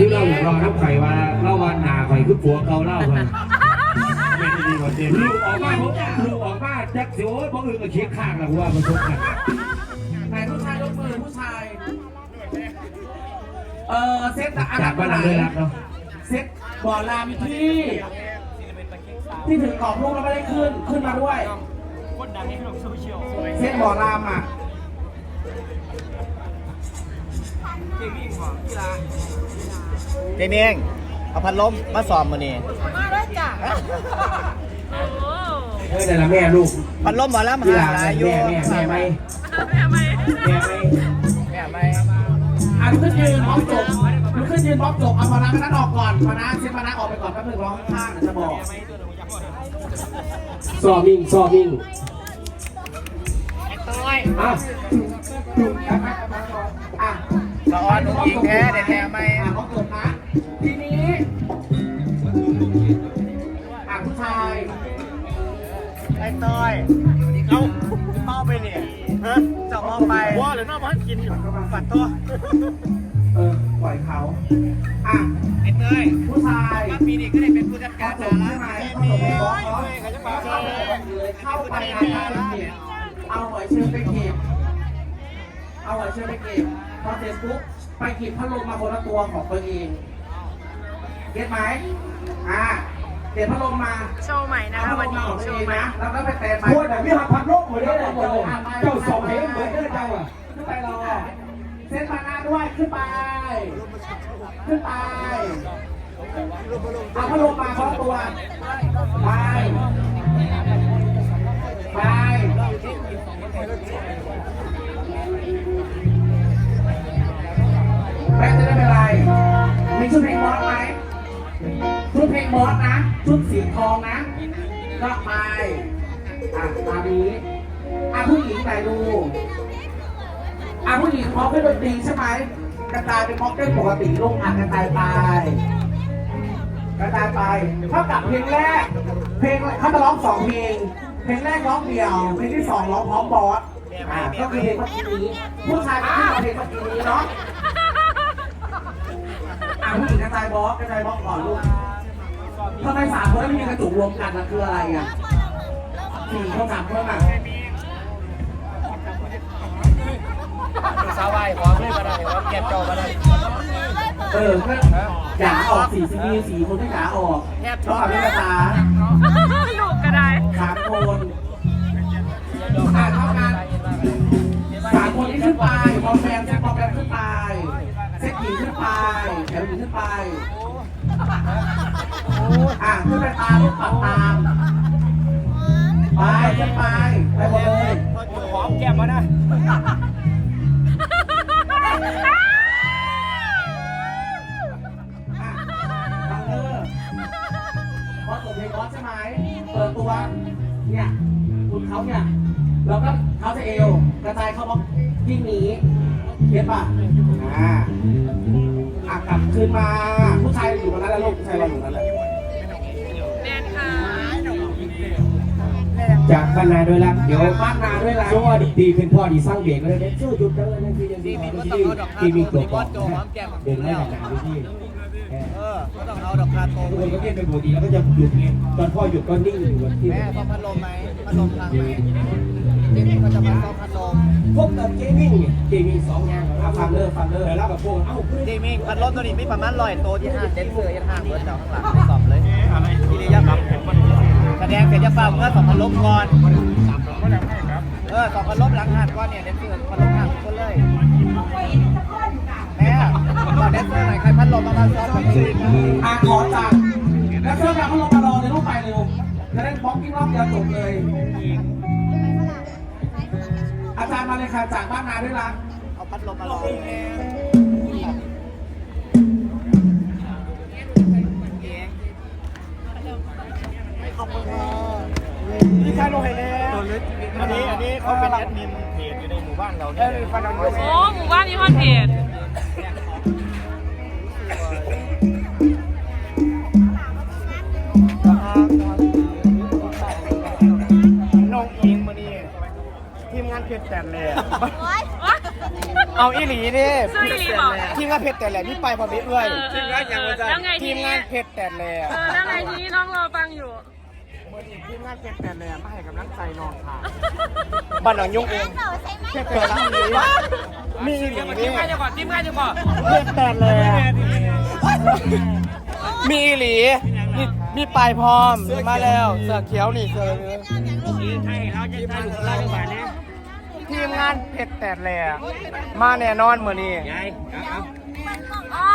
ที่เราอยากรอน้ำไข่ว่าเล่าวันหนาไข่คือผัวเก่าเล่าไปไม่ได้ดีกว่าเต็มลูกออกมาผมลูกออกมาจักเสียวเพราะอื่นก็เคียงข้างแล้วว่ามันทุกกันไหนผู้ชายยกมือผู้ชาย เออเซ็ตอันดับบ้านเราเลยนะเซ็ตบ่อรามที่ ที่ถึงกรอบลูกแล้วไม่ได้ขึ้น ขึ้นมาด้วยคนดังในโลกโซเชียลเซตบ่อรามอะ เกมมิ่งของกีฬาเจมเองเอาพัดลมมาสอบมือนี่มาแล้วจ้ะเออแต่ละแม่ลูกพัดลมหมอลำที่หาหลานหลายอยู่แม่แม่แม่ไม่แม่ไม่แม่ไม่อะลุกขึ้นยืนบล็อกจบลุกขึ้นยืนบล็อกจบเอามานะก็นั้นออกก่อนมานะเซตมานะออกไปก่อนแป๊บนึงร้องข้างๆเดี๋ยวจะบอกซอมิ่งซอมิ่งอะอะอะ สะออนหนุ่มหญิงแท้แต่แท้ไม่อะบล็อกจบนะทีนี้อะผู้ชายไอ้ต้อยเอาเมาไปเนี่ยฮะจะเมาไปว่าหรือนอกบ้านกินอยู่ฝัดตัวเออปล่อยเขาอะไอ้เต้ยผู้ชายมาปีนี้ก็ได้เป็นผู้จัดกาการรดาใช่ไหมราเข้าไปเข้าไปอาการเก็บเอาหอยเชลล์ไปเก็บเอาหอยเชลล์ไปเก็บ พอเสร็จปุ๊บไปเก็บพัดลมมาคนละตัวของตัวเองเก็ตไหมอ่าเก็บพัดลมมาโชว์ใหม่นะเอาคะพัวัดนลมนี้มาของโชตัวเองว์ใหม่นะแล้วก็ไปแตนไปพวกแต่พี่หักพัดโลกหมดเลยนะเจ้าเจ้าสองเพลงเหมือนเจ้าเจ้าอะขึ้นไปรอเส้นมาหน้าด้วยขึ้นไป ขึ้นไปเอาพัดลมมาคนละตัว ไป ไป ชุดเพลงบอสไหมชุดเพลงบอสนะชุดสีทองนะก็ไปอะตามนี้อะผู้หญิงไหนดูอะผู้หญิงพร้อมเป็นดนตรีใช่ไหมกระจายเป็นม็อกเต้ปกติลงอะกระจายไปกระจายไปเท่ากับเพลงแรก เพลงเขาจะร้องสองเพลง เพลงแรกร้องเดี่ยว เพลงที่สองร้องพร้อมบอสอะก็คือเพลงเมื่อกี้นี้ ผู้ชายก็เพลงเมื่อกี้นี้เนาะ จายบอสกระจายบอสก่อนลูกทำไมสามคนแล้วไม่มีกระจุกรวมกันนะคืออะไรอะสี่คนสามคนอะสาวายขอเพื่อนมาได้ว่าแก็บเจ้ามาได้เออก็จ๋าออกสี่สีมีสี่คนที่จ๋าออกชอบเล่นกระตาลูกก็ได้สามคนอ่าเท่ากันสามคนนี้ขึ้นไปพอมแบมเซ็ตพอมแบมขึ้นไป เซ็ตหญิงขึ้นไปแถวหญิงขึ้นไปอะขึ้นไปตามลูกปัดตาม ไปขึ้นไป ไปหมดเลยหอมแก้มมานะอะฟังเออพอจบเพลงบอสใช่ไหมเปิดตัว เนี่ยคุณเขาเนี่ย แล้วก็เขาจะเอว กระจายเข้าบล็อกยิ่งหนี เก็ตป่ะอ่าอะกลับคืนมาผู้ชายอยู่ตรงนั้นแล้วลูกผู้ชายเราอยู่ตรงนั้นแหละแนนค่ะจากบ้านนาด้วยรักเดี๋ยวบ้านนาด้วยนะช่วงดีดีขึ้นพ่อดีสร้างเบรกแล้วเนี่ยช่วยหยุดกันเลยนะคือยังดีที่ที่มีตัวก่อนเดินได้หนาๆที่เออก็ต้องเอาดอกคาโตทุกคนก็เต้นเป็นปกติแล้วก็จะหยุดไงตอนพ่อหยุดก็นิ่งอยู่ที่แม่ต้องพัดลมไหมพัดลมทางไหมเจมก็จะมาต้องพัดลมพ วกกับเกมิ่งเนี่ยเกมิ่งสองอย่างครับฟังเลอร์ฟังเลอร์แล้วกับพวกเอ้าเจมิ่งพัดลมตัวนี้มีประมาณร้อยตัวที่ห้างเดนเซอร์ยันห้างเบิร์ดเจ้าข้างหลังไปสอบเลยอะไรที่นี่ยังแสดงเสร็จจะฟังเมื่อสองพันลบก่อนเออสองพันลบหลังหันก่อนเนี่ยเดนเซอร์พันลบหันคนเลยแม่บอกเดนเซอร์หน่อยใครพัดลมมาบ้างซ้อมกับซีนอะขอจัดแล้วเครื่องการพัดลมมารอในลูกไปเร็วจะได้บล็อกกิ้งรอบเดียวจบเลย อาจารย์มาเลยค่ะจากบ้านนาด้วยรักเอาพัดลมมาลองนี่ใครลงให้แน่อันนี้อันนี้เขาเป็นแอดมินเพจอยู่ในหมู่บ้านเราเนี่ย โอ้หมู่บ้านมีฮอนเพจน้อ งอิงมานี่ทีมงานเพจแตนเลยเอาอีหลีนี่ซื้ออีหลีบอก ทีมงานเพชรแต่แหละพี่ไปพอพี่เอ้ยเออเออเออแล้วไงทีทีมนี้งานเพชรแต่แหละเออแล้วไงทีนี้น้องรอฟังอยู่ ทีมงานเพชรแต่แหละมาให้กำลังใจน้องค่ะบ้านหนองยุ่งเองเพชรแต่ละมีอีหลีนี่ทีมงานจะก่อนทีมงานจะก่อนเพชรแต่แหละมีอีหลีมีมีปลายพร้อมมาแล้วเสือเขียวนี่เสือเหลือง ทีม งานเพชรแต่แหล่มาแน่นอนมือนี้อ๋อ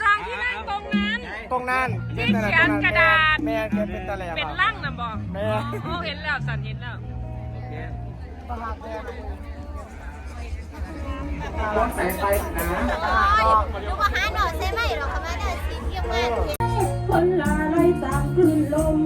จองที่นั่งตรงนั้น ตรงนั้นที่เขียนกระดาษ แม่แกเป็นแต่แหล่เป็นร่างนะบอกแม่โอ้เห็นแล้วสันเห็นแล้วรถสายไฟนะลูกอาหารหน่อยใช่ไหมเราทำไมได้สีเทียมกันคนลาไรตามคลื่นลม